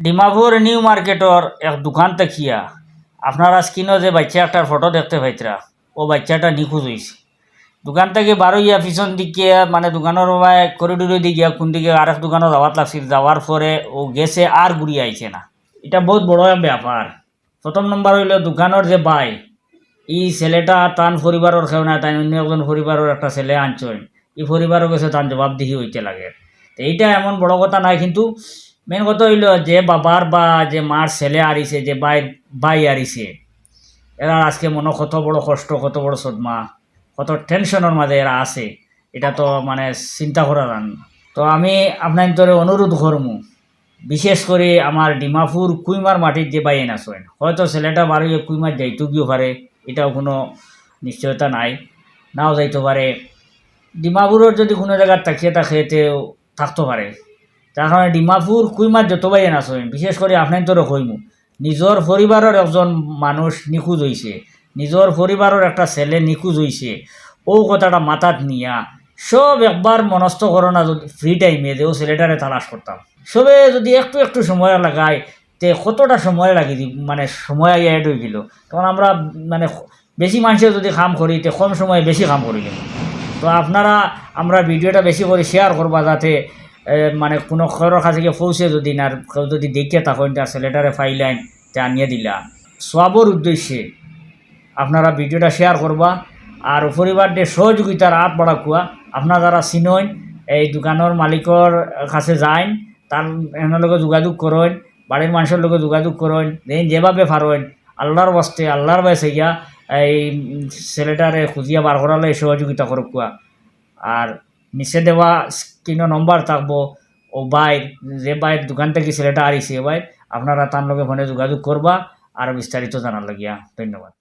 Dimapur new মার্কেটর এক দোকান দেখিয়া আপনারা স্ক্রিনও যে বাচ্চা একটার ফটো দেখতে পাইতরা ও বাচ্চাটা নিখোঁজ হয়েছে দোকান থেকে বারোইয়া পিছন দিকে মানে দোকানের করিডোরে দিকে, কোন দিকে আরেক দোকানও যাওয়াত লাগছিল যাওয়ার পরে ও গেছে আর ঘুরি আইছে না। এটা বহুত বড় ব্যাপার প্রথম নম্বর হইল দোকানের যে বাই এই ছেলেটা তান পরিবারের খেও না তাই অন্য একজন পরিবারের একটা ছেলে আনছেন এই পরিবারও গেছে তার জবাবদিহি হইতে লাগে। তো এইটা এমন বড় কথা নাই, কিন্তু মেন কথা হইল যে বাবার বা যে মার ছেলে আরিছে, যে বাই বাই আরিছে, এরা আজকে মনে কত বড় কষ্ট, কত বড় সদমা, কত টেনশনের মাঝে এরা আছে। এটা তো মানে চিন্তা করার আন। তো আমি আপনার তোরে অনুরোধ করমু বিশেষ করে আমার ডিমাপুর কুইমার মাটির যে বাইন আছেন হয়তো ছেলেটা বারোই কুইমার যাইতে গিয়েও পারে, এটাও কোনো নিশ্চয়তা নাই, নাও যাইতে পারে। ডিমাপুরের যদি কোনো জায়গায় তাকিয়ে থাকে তেও থাকতে পারে তার কারণে ডিমাপুর কুইমার যত বাইন আছেন বিশেষ করে আপনার তোরে কইমু নিজর পরিবারের একজন মানুষ নিখোঁজ হইছে নিজর পরিবারের একটা ছেলে নিখোঁজ হইছে ও কথাটা মাথাত নিয়া। সব একবার মনস্থ করো না যদি ফ্রি টাইমে যে ও ছেলেটারে তালাশ করতাম সবে যদি একটু একটু সময় লাগায় তে কতটা সময় লাগি মানে সময় অ্যাড হয়ে গেল তখন আমরা মানে বেশি মানুষের যদি কাম করি তে কম সময়ে বেশি কাম করি তো আপনারা, আমরা ভিডিওটা বেশি করে শেয়ার করবা যাতে মানে কোনো খবরের কাছে গিয়ে পৌঁছে যদি না, কেউ যদি দেখে তখন তার ছেলেটারে ফাইলাইন তে আনিয়ে দিলা। সবর উদ্দেশ্যে আপনারা ভিডিওটা শেয়ার করবা আর পরিবারদের সহযোগিতার হাত বাড়াকুয়া। আপনারা যারা চিনইন, এই দোকানের মালিকর কাছে যাইন, তার, এনার লগে যোগাযোগ করেন, বাড়ির মানুষের লগে যোগাযোগ করেন, দেন যেভাবে পারেন, আল্লাহর বস্তে আল্লাহর বয়সে গিয়া এই ছেলেটারে খুঁজিয়া বার করালে সহযোগিতা করকুয়া। আর নিচে দেওয়া স্ক্রিনও নম্বর থাকব। ও বাইর যে বাইর দোকান থেকে ছেলেটা আরিছে বাইর আপনারা তার লগে ফোনে যোগাযোগ করবা। আর বিস্তারিত জানার লাগিয়া। ধন্যবাদ।